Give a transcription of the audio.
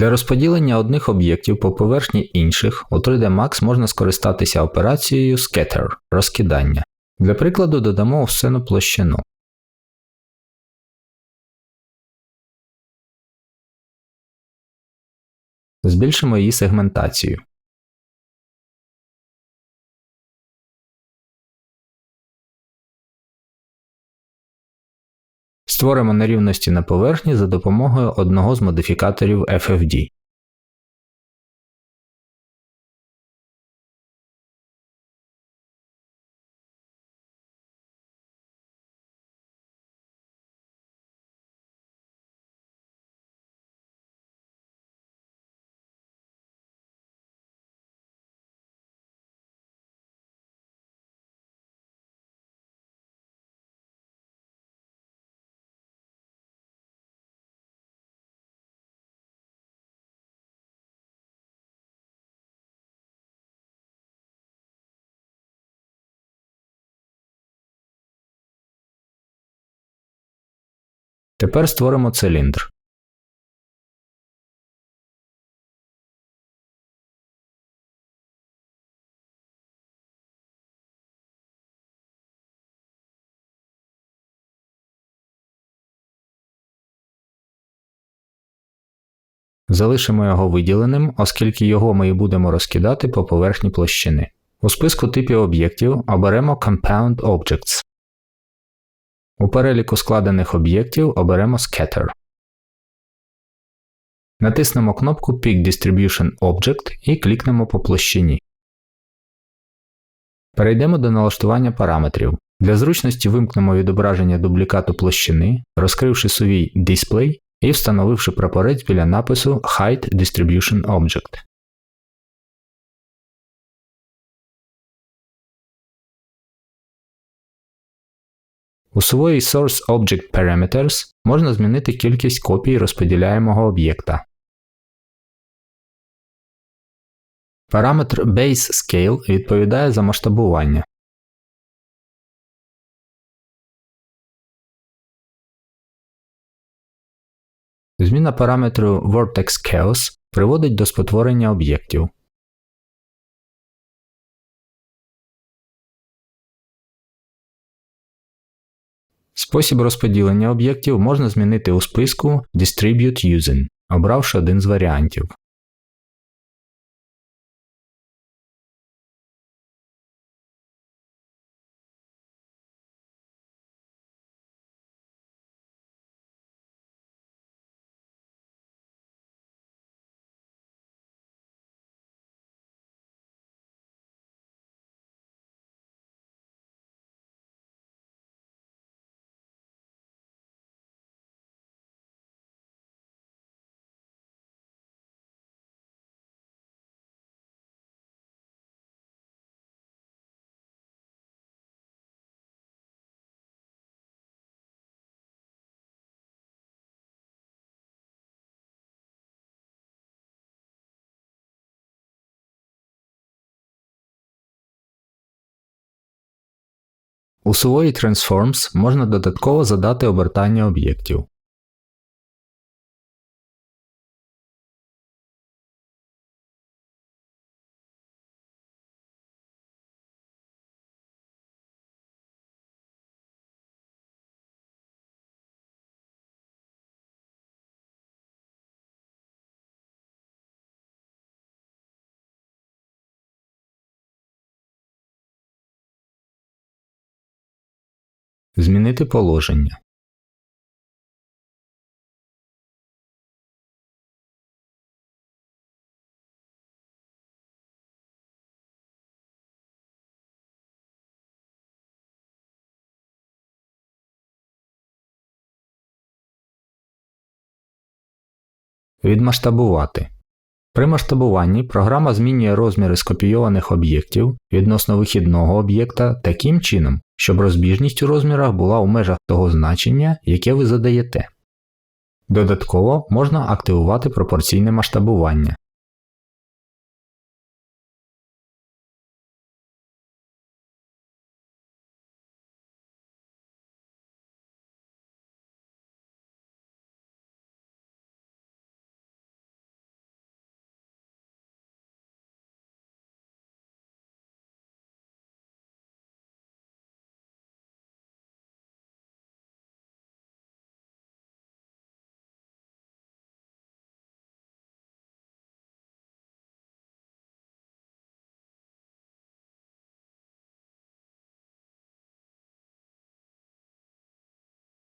Для розподілення одних об'єктів по поверхні інших у 3D Max можна скористатися операцією Scatter розкидання. Для прикладу додамо у сцену площину. Збільшимо її сегментацію. Створимо нерівності на поверхні за допомогою одного з модифікаторів FFD. Тепер створимо циліндр. Залишимо його виділеним, оскільки його ми і будемо розкидати по поверхні площини. У списку типів об'єктів оберемо Compound Objects. У переліку складених об'єктів оберемо Scatter. Натиснемо кнопку Pick Distribution Object і клікнемо по площині. Перейдемо до налаштування параметрів. Для зручності вимкнемо відображення дублікату площини, розкривши сувій Display і встановивши прапорець біля напису Height Distribution Object. У своїй Source Object Parameters можна змінити кількість копій розподіляємого об'єкта. Параметр Base Scale відповідає за масштабування. Зміна параметру Vortex Chaos приводить до спотворення об'єктів. Спосіб розподілення об'єктів можна змінити у списку Distribute Using, обравши один з варіантів. У сувої Transforms можна додатково задати обертання об'єктів. Змінити положення. Відмасштабувати. При масштабуванні програма змінює розміри скопійованих об'єктів відносно вихідного об'єкта таким чином, щоб розбіжність у розмірах була у межах того значення, яке ви задаєте. Додатково можна активувати пропорційне масштабування.